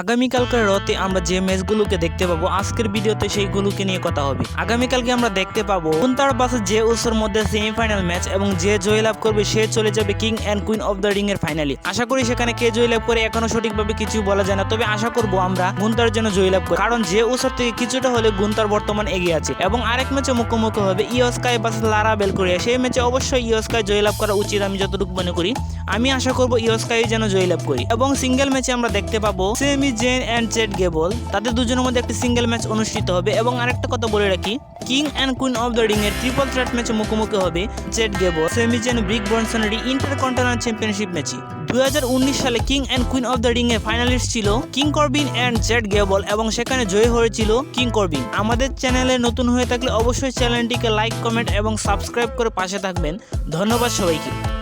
আগামীকালকার রতে আমরা যে ম্যাচগুলোকে দেখতে পাবো, আজকের ভিডিওতে সেইগুলোকে নিয়ে কথা হবে। আগামীকালকে আমরা দেখতে পাবো কুন্তার পাশে যে উৎসর মধ্যে সেমিফাইনাল ম্যাচ এবং যে জয়লাভ করবে সে চলে যাবে King and Queen of the Ring এর ফাইনালে আশা করি সেখানে কে জয়লাভ করে এখনও সঠিকভাবে কিছু বলা যায় না, তবে আশা করব আমরা গুন্তার জন্য জয়লাভ করি। কারণ যে উৎসর থেকে কিছুটা হলে গুন্তার বর্তমান এগিয়ে আছে এবং আরেক ম্যাচে মুখোমুখি হবে ইয়স্কাই বাস লারা বেলকোরিয়া। সেই ম্যাচে অবশ্যই ইয়স্কাই জয়লাভ করা উচিত আমি যতটুকু মনে করি। আমি আশা করব ইয়স্কাই যেন জয়লাভ করি। এবং সিঙ্গেল ম্যাচে আমরা দেখতে পাবো Sami Zayn and Chad Gable তাদের দুজনের মধ্যে একটি সিঙ্গেল ম্যাচ অনুষ্ঠিত হবে এবং আরেকটা কথা বলে রাখি King and Queen of the Ring এর ট্রিপল থ্রেট ম্যাচে মুখোমুখি হবে Chad Gable Sami Zayn Breakker বনসনারি Intercontinental championship ম্যাচে উনিশ সালে King and Queen of the Ring এর ফাইনালিস্ট ছিল King Corbin and Chad Gable এবং সেখানে জয়ী হয়েছিল কিং করবিন আমাদের চ্যানেলে নতুন হয়ে থাকলে অবশ্যই চ্যানেলটিকে লাইক কমেন্ট এবং সাবস্ক্রাইব করে পাশে থাকবেন। ধন্যবাদ সবাইকে।